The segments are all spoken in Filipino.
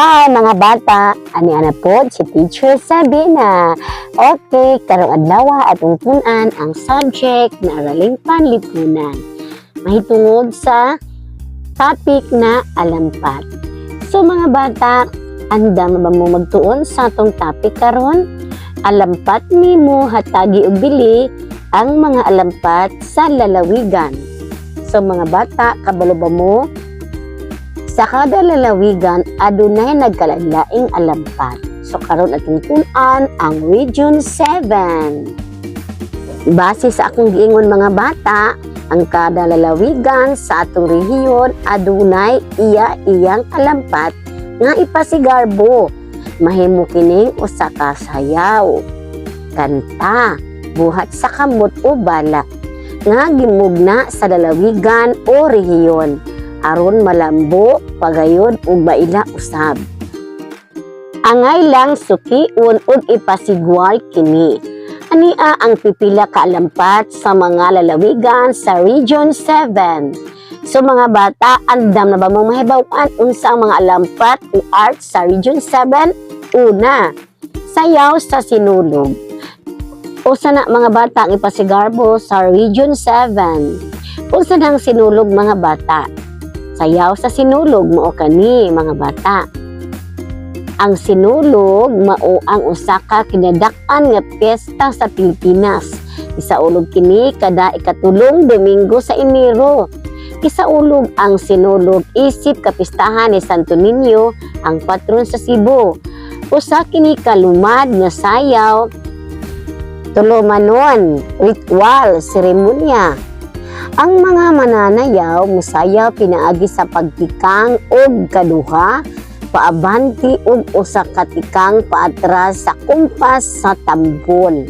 Hi mga bata! Ani ana po si Teacher Sabina. Okay, karong adlaw atong punan ang subject na araling panlipunan. Mahitungod sa topic na alampat. So mga bata, anda ba mo magtuon sa atong topic karon? Alampat nimo hatagi og bili ang mga alampat sa lalawigan. So mga bata, kabalo ba mo sa kada lalawigan, adunay nagkaladlaing alampat. So karon atong tun-an ang Region 7. Base sa akong giingon mga bata, ang kada lalawigan sa atong rehiyon adunay iya iyang alampat nga ipasigarbo. Mahimo kining usa ka sayaw, kanta, buhat sa kamot o bala nga gimugna sa lalawigan o rehiyon aron malambo pagayod ug maila usab. Angay lang sukiun ug ipasigwal kini. Ania ang pipila ka alampat sa mga lalawigan sa Region 7. So mga bata, andam na ba mo mahibaw-an unsa ang mga alampat o art sa Region 7? Una, sayaw sa sinulog. Usa na mga bata ang ipasigarbo sa Region 7. Usa nang sinulog mga bata sayaw sa sinulog mao kani mga bata. Ang sinulog mao ang usa ka kinadak-an nga piyesta sa Pilipinas. Isaulog kini kada ikatulong Domingo sa Enero. Isaulog ang sinulog isip kapistahan ni Santo Niño ang patron sa Cebu. Usa kini kalumad nga sayaw tulumanon, ritual, seremonya, ang mga mananayaw musayaw pinaagi sa pagtikang og kaduha paabanti og usa ka tikang paatras sa kumpas sa tambol.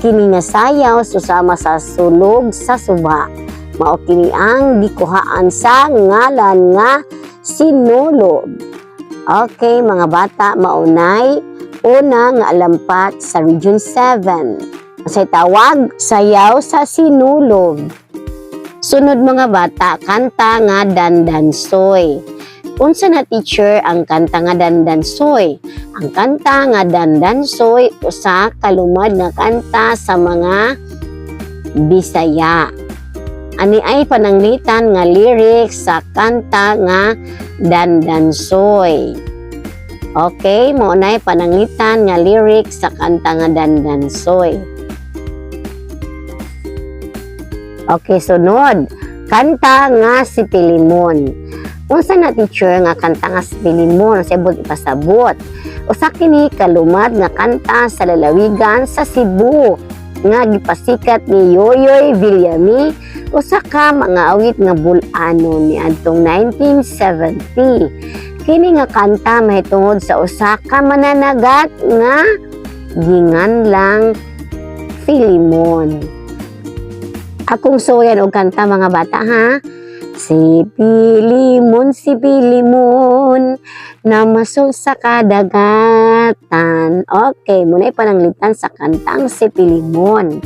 Kini nga sayaw susama sa sulog sa suba. Mao kini ang gikuhaan sa ngalan nga sinulog. Okay, mga bata, maunay una nga alampat sa Region 7. Sa tawag, sayaw sa sinulog. Sunod mga bata, kanta nga dandansoy. Unsa na teacher ang kanta nga dandansoy? Ang kanta nga dandansoy usa kalumad nga kanta sa mga Bisaya. Ani ay pananglitan nga lyrics sa kanta nga dandansoy. Okay, mo na pananglitan nga lyrics sa kanta nga dandansoy. Okay, sunod. Kanta nga si Pilimon. Unsa na teacher nga kanta nga si Pilimon sa ibot ipasabot. Usa kini kalumad nga kanta sa lalawigan sa Cebu nga gipasikat ni Yoyoy Villami usa ka mga awit nga bulano ni adtong 1970. Kini nga kanta mahitungod sa usa ka mananagat nga gingan lang Filimon. Akong suyan og kanta mga bata ha. Si Pilimon, si Pilimon, namasol sa kadagatan. Okay, muna ipananglitan sa kantang si Pilimon.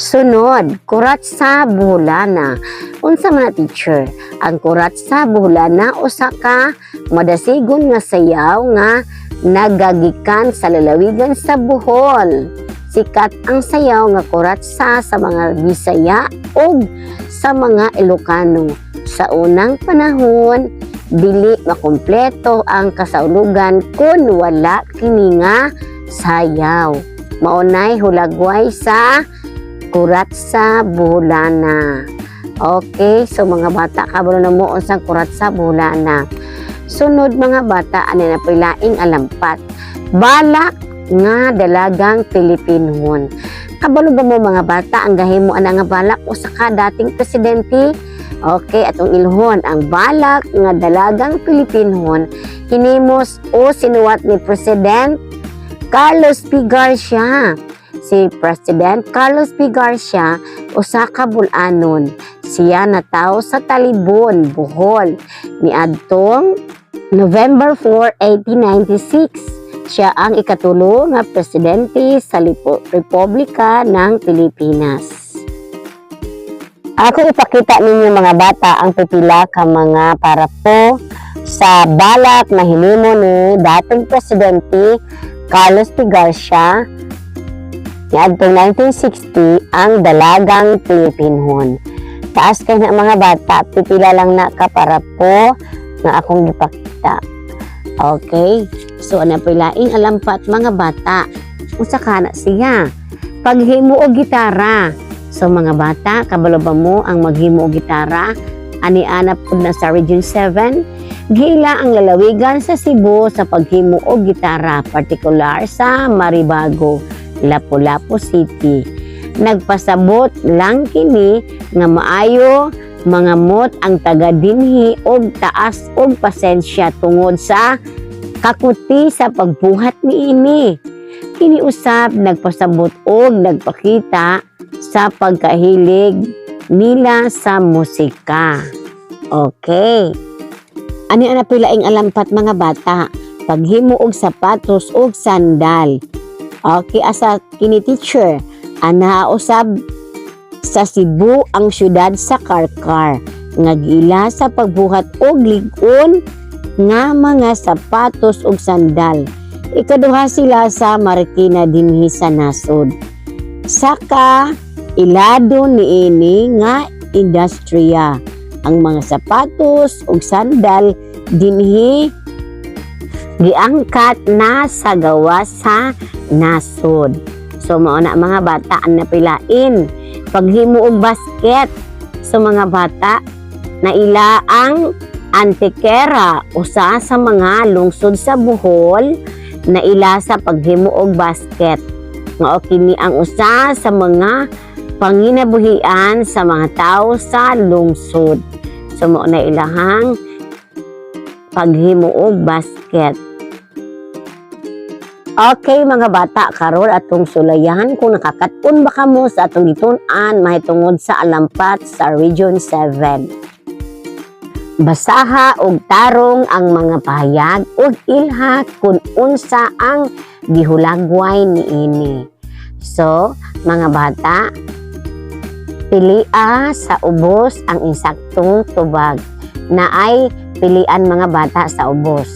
Sunod, kurat sa bulana. Unsa man na teacher? Ang kurat sa bulana usa ka madasigon nga sayaw nga nagagikan sa lalawigan sa Bohol. Sikat ang sayaw nga kuratsa sa mga Bisaya ug sa mga Ilocano. Sa unang panahon, dili makumpleto ang kasaulugan kung wala kini nga sayaw. Maunay hulagway sa kuratsa bulana. Okay, so mga bata, kabalo na mo unsang kuratsa bulana. Sunod mga bata, ano na pilaing alampat. Balak nga dalagang Pilipinon. Kabalo ba mo mga bata ang gahimo ana nga balak o sa ka dating presidente? Okay, atong ilhon ang balak nga dalagang Pilipinon hinimos o sinuwat ni President Carlos P. Garcia. Si President Carlos P. Garcia usa ka bulanon. Siya natawo sa Talibon, Bohol ni adtong November 4, 1896 siya ang ikatulo nga presidente sa Republika ng Pilipinas. Ako ipakita ninyo mga bata ang pipila ka mga para po sa balak na hinimo ni dating presidente Carlos P. Garcia niadtong 1960 ang dalagang Pilipinhon. Taas kay na mga bata, pipila lang na ka para po nga akong gipakita. Okay? So, ano pilaing alampat mga bata. Usa ka na siya. Paghimo og gitara. So, mga bata, kabalo ba mo ang maghimo og gitara? Ani anap pud na sa Region 7. Gila ang lalawigan sa Cebu sa paghimo og gitara, partikular sa Maribago, Lapu-Lapu City. Nagpasabot lang kini nga maayo mga mot ang taga dinhi og taas og pasensya tungod sa kakuti sa pagbuhat niini. Kini usab nagpasabot og nagpakita sa pagkahilig nila sa musika. Okay. Ani ana pilaing alampat mga bata? Paghimo og sapatos og sandal. Okay, asa kini teacher, ana usab sa Cebu ang syudad sa Karkar nga gila sa pagbuhat og lig-on nga mga sapatos ug sandal. Ikaduha sila sa Marikina dinhi sa nasod. Saka ilado niini nga industriya ang mga sapatos ug sandal dinhi giangkat na sa gawa sa nasod. So mao na mga bata ang napilain paghimo og basket sa mga bata na ila ang Antikera usa sa mga lungsod sa Bohol na ila sa paghimo og basket. Nga kini ang usa sa mga panginabuhian sa mga tao sa lungsod. So mao na ilahang paghimo og basket. Okay mga bata, karon atong sulayan kung nakakatun ba kamo sa atong gitun-an mahitungod sa alampat sa Region 7. Basaha og tarong ang mga pahayag ug ilha kung unsa ang gihulagway niini. So, mga bata, pilia sa ubos ang insaktong tubag na ay pilian mga bata sa ubos.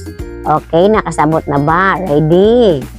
Okay, nakasabot na ba? Ready?